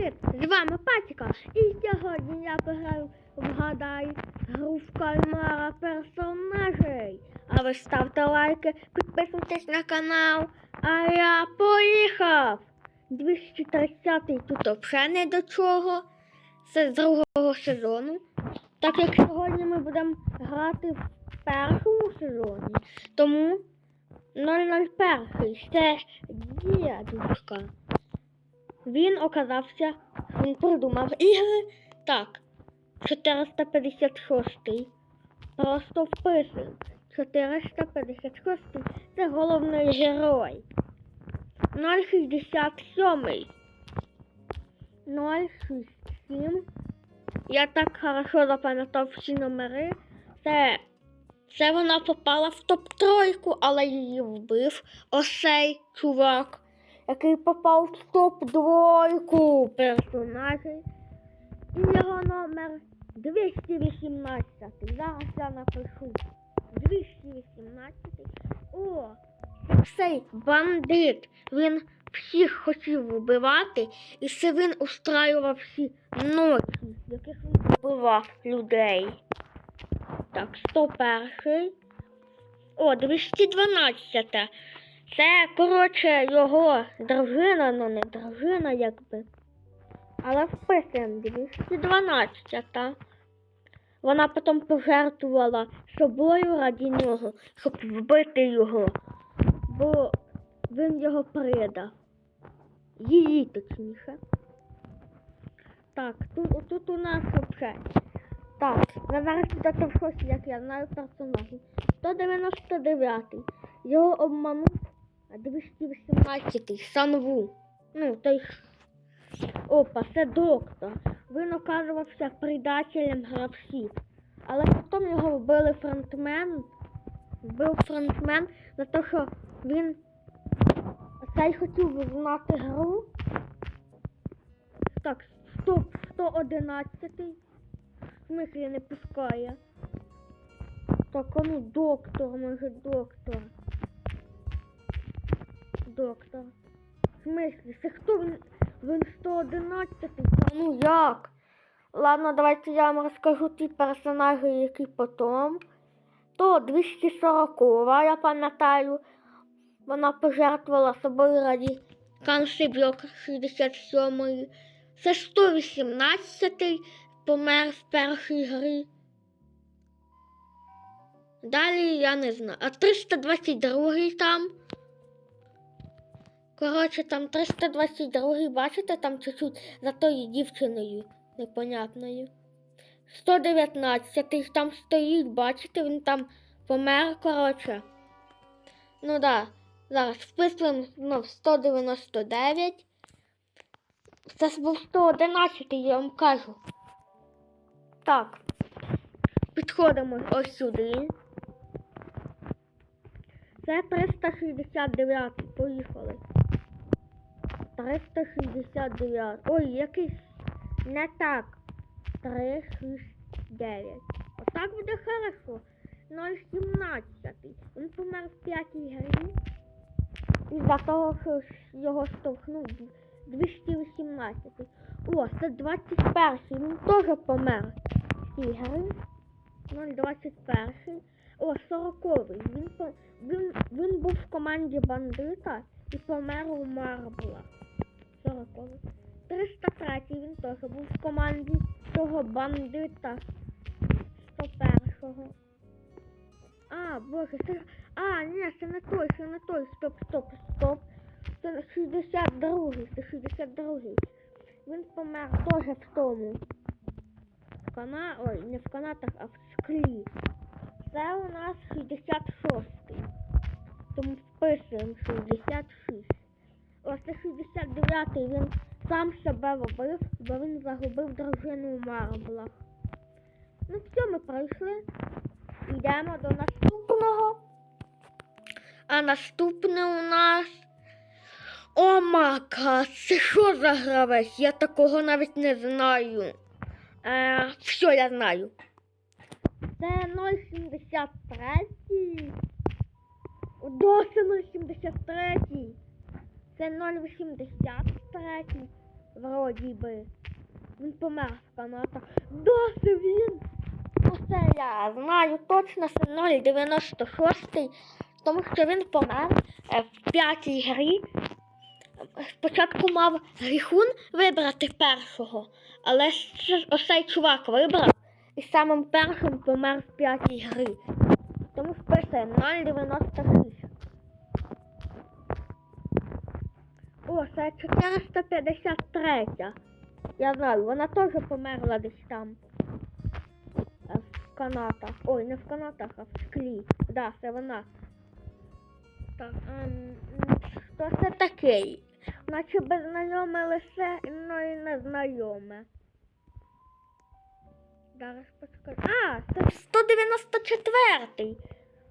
привіт! З вами Патіка. І сьогодні я пограю вгадай гру в кальмара персонажей. А ви ставте лайки, підписуйтесь на канал. А я поїхав! 230-й тут взагалі не до чого. Це з другого сезону. Так як сьогодні ми будемо грати в першому сезоні, тому 001 це дідушка. Він оказався, він придумав ігри. Так, 456. Просто вписуємо. 456 це головний герой. 067. 067. Я так хорошо запам'ятав всі номери. Це, це вона попала в топ-тройку, але її вбив осей чувак який попав в топ-двойку персонажей. І його номер 218. Зараз я напишу 218. О, цей бандит. Він всіх хотів вбивати, і це він устраював всі ночі, в яких він вбивав людей. Так, 101. О, 212. Це, коротше, його дружина, ну не дружина, якби. Але вписуємо 212. Вона потім пожертвувала собою раді нього, щоб вбити його. Бо він його придав. Її точніше. Так, тут, тут у нас взагалі. Так, зараз в щось, як я знаю персонажів. 199. Його обманув а 218 Санву. Ну, той. Опа, це доктор. Він оказувався предателем гравців. Але потім його вбили фронтмен. Вбив фронтмен за те, що він цей хотів знати гру. Так, стоп, 111. В смислі не пускає. Так, а ну доктор, може доктор доктор. В смислі, це хто він? Він 111 Та ну як? Ладно, давайте я вам розкажу ті персонажі, які потім. То 240, я пам'ятаю. Вона пожертвувала собою раді канцлерок 67. Це 118 помер в першій грі. Далі я не знаю. А 322 там. Коротше, там 322 бачите, там чуть-чуть за тою дівчиною непонятною. 119 там стоїть, бачите, він там помер, коротше. Ну да, зараз вписуємо ну, 199. Це був 111, я вам кажу. Так. Підходимо ось сюди. Це 369. Поїхали. 369. Ой, якийсь не так. 369. Отак буде хорошо. 017. Він помер в п'ятій грі. Із-за того, що його штовхнув 218. О, це 21. Він теж помер в цій грі. 021. О, 40 Він, він, він був в команді бандита і помер у Марбла. 40 303 він теж був в команді цього бандита 101-го. А, боже, це. А, ні, це не той, це не той. Стоп, стоп, стоп. Це 62-й, це 62-й. Він помер теж в тому. В кана... Ой, не в канатах, а в склі. Це у нас 66-й. Тому вписуємо 66. Ось це 69-й він сам себе вбив, бо він загубив дружину у марблах. Ну все, ми пройшли. Йдемо до наступного. А наступне у нас. О мака, це що за гравець? Я такого навіть не знаю. Е, все, я знаю. Це 073. Досі 073. Це 083. Вроді би. Він помер в канатах. Це він. Ну це я знаю точно, це 096, тому що він помер е, в п'ятій грі. Спочатку мав гріхун вибрати першого, але ось чувак вибрав і самим першим помер в п'ятій грі. Тому вписує 096. О, це 453. Я знаю, вона теж померла десь там. Е, В канатах. Ой, не в канатах, а в склі. Да, це вона. Так, ем, що це таке? Наче беззнайоме лише, ну і незнайоме. Зараз почекай. А, це 194-й.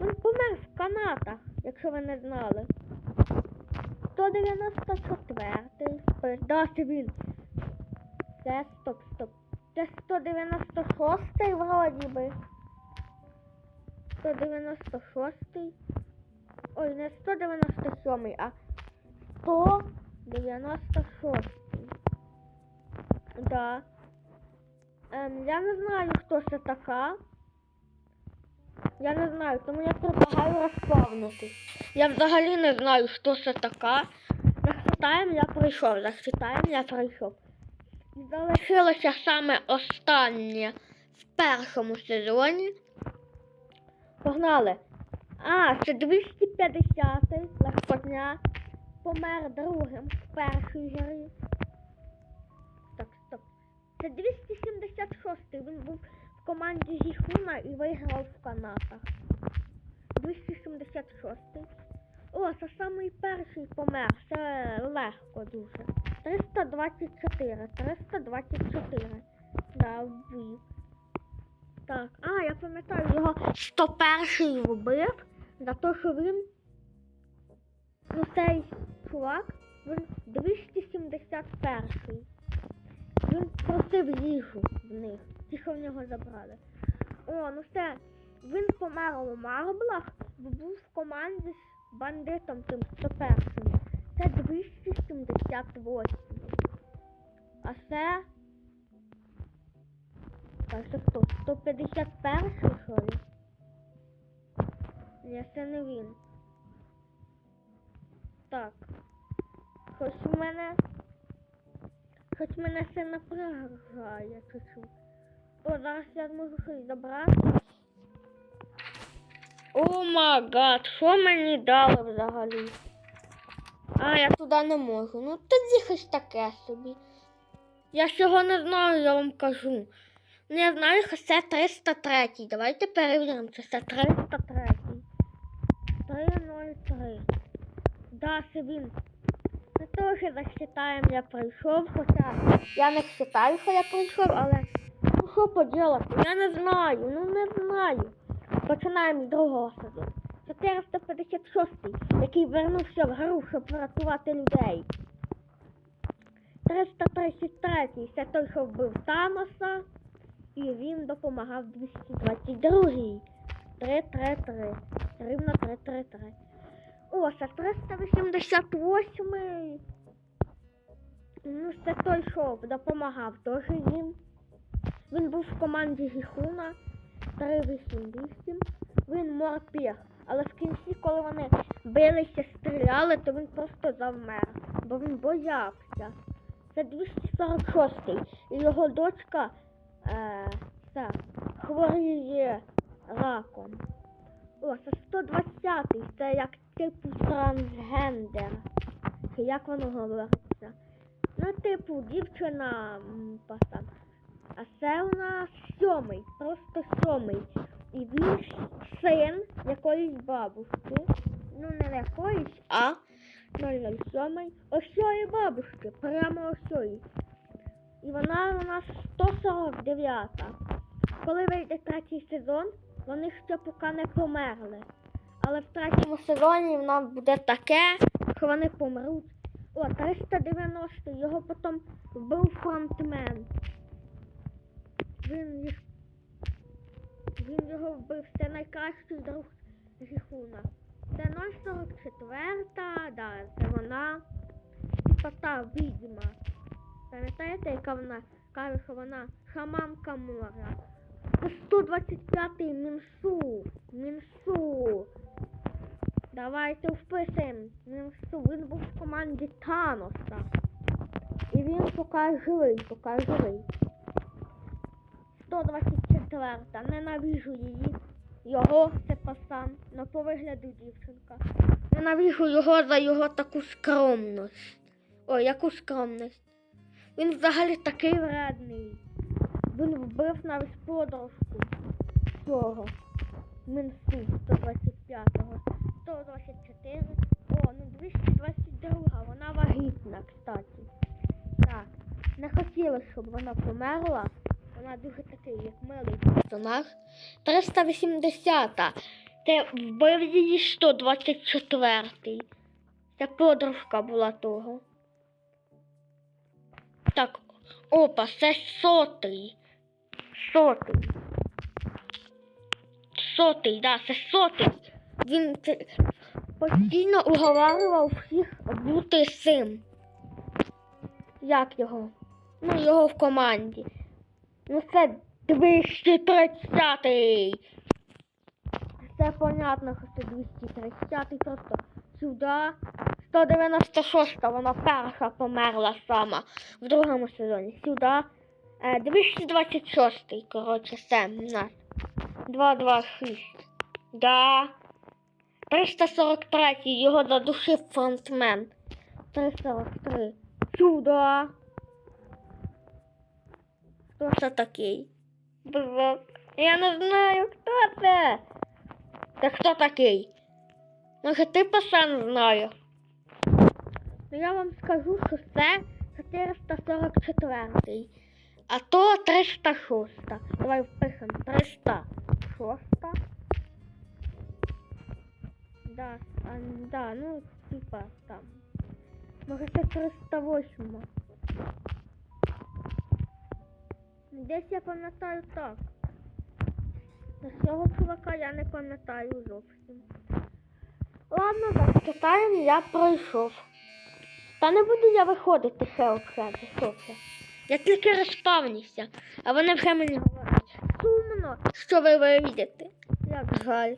Він помер в канатах, якщо ви не знали. 194-й. Ой, Да, він. Це стоп, стоп. Це 196-й вроді би. 196-й. Ой, не 197-й, а 196-й. Да. Ем, я не знаю, хто це така. Я не знаю, тому я предлагаю розповнити. Я взагалі не знаю, хто це така. Захитаємо, я прийшов. Захитаємо, я прийшов. Залишилося саме останнє в першому сезоні. Погнали. А, це 250-й легкотня. Помер другим в першій грі. Так, стоп. Це 276-й. Він був команді Зіхуна і виграв в канатах. 276-й. О, це самий перший помер. Це легко дуже. 324. 324. Да, вбив. Так, а, я пам'ятаю, його 101-й вбив за те, що він. Ну, цей чувак, він 271-й. Він просив їжу в них. Ті, що в нього забрали. О, ну все. Він помер у Марблах, бо був в команді з бандитом тим 101-м. Це 278. А це. Так, це хто? 151 що ли? Ні, це не він. Так. Хоч в мене. Хоч мене це напрягає чуть-чуть. О, зараз я зможу щось забрати. О май що мені дали взагалі? А, я туди не можу. Ну тоді щось таке собі. Я цього не знаю, я вам кажу. Ну, я знаю, що це 303. Давайте перевіримо, чи це 303. 303. Да, це він. Це теж засчитаємо, я прийшов, хоча я не вважаю, що я прийшов, але що поділати? Я не знаю, ну не знаю. Починаємо з другого сезону. 456, який вернувся в гру, щоб врятувати людей. 333 це той, що вбив Таноса, і він допомагав 222. 333. Рівно 333. О, це 388. Ну, це той, що допомагав теж їм. Він був в команді Гіхуна 388. Він морпіг. Але в кінці, коли вони билися, стріляли, то він просто завмер, бо він боявся. Це 246-й. і його дочка е, це, хворіє раком. О, це 120-й. це як типу трансгендер. Як воно говориться? Ну, типу, дівчина м, пацан. А це у нас сьомий, просто сьомий. І він син якоїсь бабушки. Ну, не якоїсь, а 007. Ось цієї бабушки, прямо ось. І вона у нас 149. Коли вийде третій сезон, вони ще поки не померли. Але в третьому сезоні в нас буде таке, що вони помруть. О, 390, його потім вбив фронтмен. Він їх. Він його вбив. Це найкращий друг Гіхуна. Це 044, да, це вона. Типа та відьма. пам'ятаєте, яка вона каже, що вона шаманка моря. Це 125-й Мінсу. Мінсу. Давайте вписуємо. Мінсу. Він був в команді Таноса. І він поки живий, поки живий. 124. Ненавижу її. Його це пасан, но по вигляду дівчинка. Ненавижу його за його таку скромність. Ой, яку скромність. Він взагалі такий вредний. Він вбив навіть подружку цього. Мінсу 125-го. 124. О, ну 222, вона вагітна, кстати. Так. Не хотілося, щоб вона померла. Вона дуже такий, як милий персонаж. 380. Це вбив її 124-й. Це подружка була того. Так, опа, це сотий. Сотий. Сотий, да, це сотий. Він постійно уговарював всіх бути сим. Як його? Ну, його в команді. Ну це 230-й. Це понятно, що це 230-й, просто сюди. 196 вона перша померла сама в другому сезоні. Сюди. Е, 226, коротше, це в нас. 226. Да. 343 його задушив фронтмен. 343. Сюди. Хто такий? Я не знаю, хто це. Та хто такий? Може, ти пасан знаєш? Ну я вам скажу, що це 444. А то 306. Давай впишемо 306. Да, а, да, ну, типа там. Може це 308. Десь я пам'ятаю так. Цього чувака я не пам'ятаю зовсім. Ладно, так, читаємо, я пройшов. Та не буду я виходити ще окремо, це. Я тільки розпавнився, а вони вже мені говорять. Сумно, що ви вийдете. Як жаль.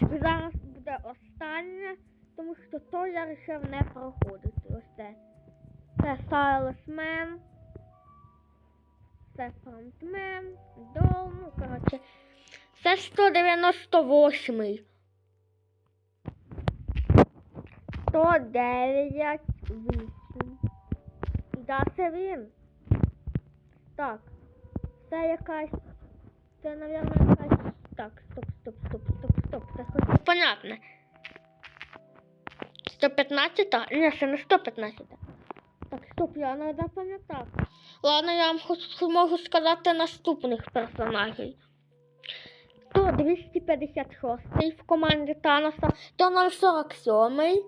Зараз буде останнє, тому що то я вирішив не проходити. Ось це. Це Сайлесмен. Це фронтмен, дом, ну, коротше. Це 198. 109, 8. Да, це він. Так. Це якась. Це, напевно, якась. Так, стоп, стоп, стоп, стоп, стоп. Це хоч понятне. 115? Ні, це не 115. Так, стоп, я не запам'ятав. Ладно, я вам можу сказати наступних персонажів. То 256 в команді Таноса, то 047,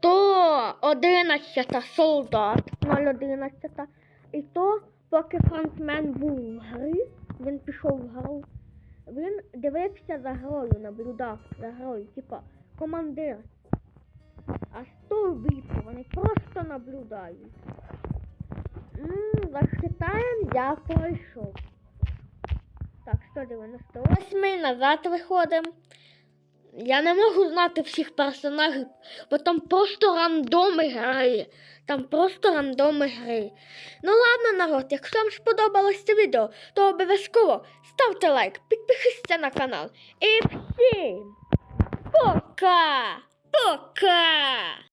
то 11 солдат 011. І то, поки фронтмен був в грі, він пішов в гру, він дивився за грою, наблюдав за грою, типа командир. А стовбійці вони просто наблюдають. М, Засчитаємо, я пройшов. Так, 198 назад виходимо. Я не можу знати всіх персонажів, бо там просто рандоми гри. Там просто рандоми гри. Ну ладно, народ, якщо вам сподобалось це відео, то обов'язково ставте лайк, підпишіться на канал. І всім пока! Пока!